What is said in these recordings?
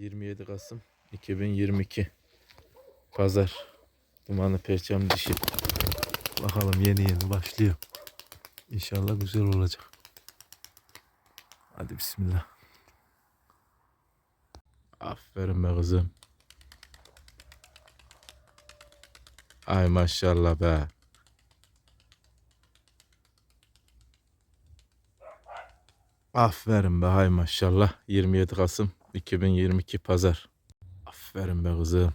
27 Kasım 2022 Pazar. Dumanlı Perçem dişi. Bakalım yeni yeni başlıyor. İnşallah güzel olacak. Hadi bismillah. Aferin be kızım. Ay maşallah be. Aferin be hay maşallah. 27 Kasım 2022 Pazar. Aferin be kızım.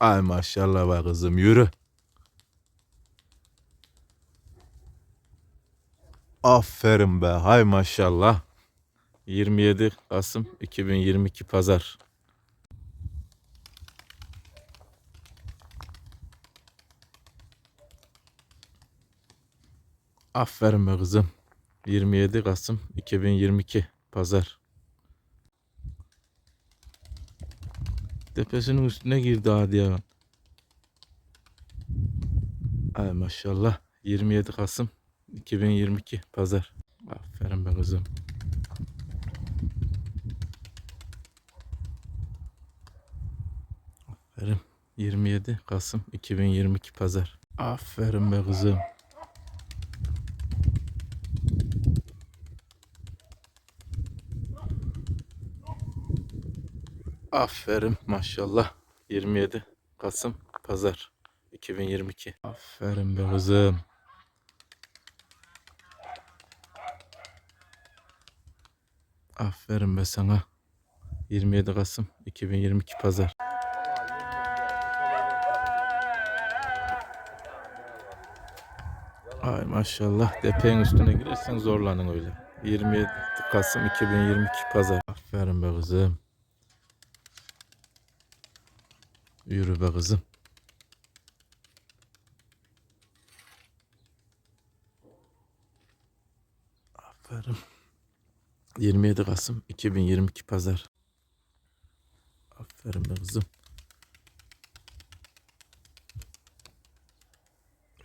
Ay maşallah be kızım yürü. Aferin be hay maşallah. 27 Kasım 2022 Pazar Aferin be kızım. 27 Kasım 2022 Pazar. Tepesinin üstüne girdi hadi ya. Ay maşallah. 27 Kasım 2022 Pazar. Aferin be kızım. Aferin. 27 Kasım 2022 Pazar. Aferin be kızım. Aferin maşallah. 27 Kasım Pazar 2022. Aferin be kızım. Aferin be sana. 27 Kasım 2022 Pazar. Ay maşallah depeğin üstüne girersen zorlanın öyle. 27 Kasım 2022 Pazar. Aferin be kızım. Yürü be kızım. Aferin. 27 Kasım 2022 Pazar. Aferin be kızım.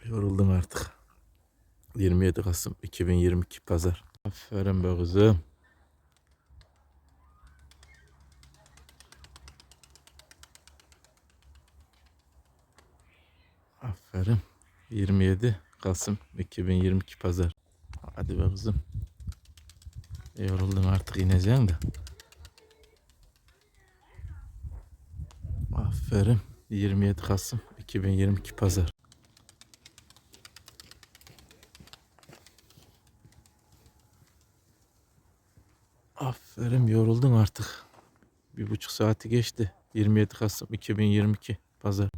Yoruldum artık. 27 Kasım 2022 Pazar. Aferin be kızım. Aferin. 27 Kasım 2022 Pazar. Hadi be kızım. Yoruldum artık ineceğim de. Aferin. 27 Kasım 2022 Pazar. Aferin yoruldum artık. Bir buçuk saati geçti. 27 Kasım 2022 Pazar.